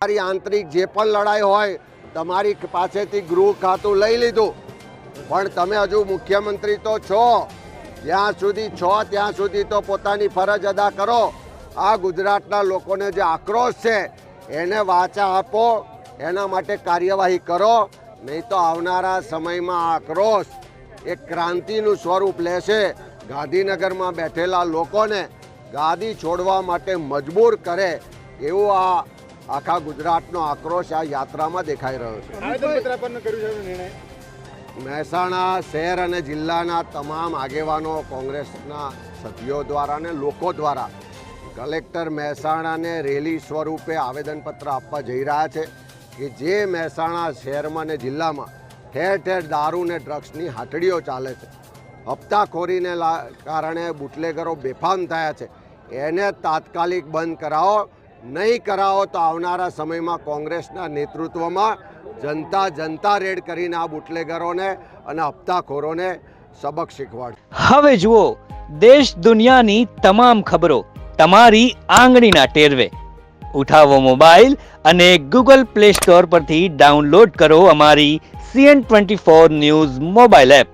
તમારી આંતરિક જે પણ લડાઈ હોય, તમારી પાસેથી ગૃહ ખાતું લઈ લીધું. પણ તમે હજુ મુખ્યમંત્રી તો છો. જ્યાં સુધી છો, ત્યાં સુધી તો પોતાની ફરજ અદા કરો. આ ગુજરાતના લોકોને જે આક્રોશ છે, એને વાચા આપો, એના માટે કાર્યવાહી કરો. નહીં તો આવનારા સમયમાં આક્રોશ એક ક્રાંતિનું સ્વરૂપ લેશે. ગાંધીનગરમાં બેઠેલા લોકોને ગાદી છોડવા માટે મજબૂર કરે એવું આ આખા ગુજરાતનો આક્રોશ આ યાત્રામાં દેખાઈ રહ્યો છે. મહેસાણા શહેર અને જિલ્લાના તમામ આગેવાનો કોંગ્રેસના સભ્યો દ્વારા અને લોકો દ્વારા કલેક્ટર મહેસાણાને રેલી સ્વરૂપે આવેદનપત્ર આપવા જઈ રહ્યા છે કે જે મહેસાણા શહેરમાં અને જિલ્લામાં ઠેર ઠેર દારૂ ને ડ્રગ્સની હાટડીઓ ચાલે છે. હપ્તાખોરીને લા- કારણે બુટલેગરો બેફામ થયા છે. એને તાત્કાલિક બંધ કરાવો. નહીં કરાવો તો આવનારા સમયમાં કોંગ્રેસના નેતૃત્વમાં જનતા જનતા રેડ કરીને આ બુટલેગરોને અને હપ્તાખોરોને સબક શીખવાડ હવે જુઓ, દેશ દુનિયાની તમામ ખબરો તમારી આંગળીના ટેરવે. ઉઠાવો મોબાઈલ અને ગૂગલ પ્લે સ્ટોર પરથી ડાઉનલોડ કરો અમારી CN twenty four news mobile app.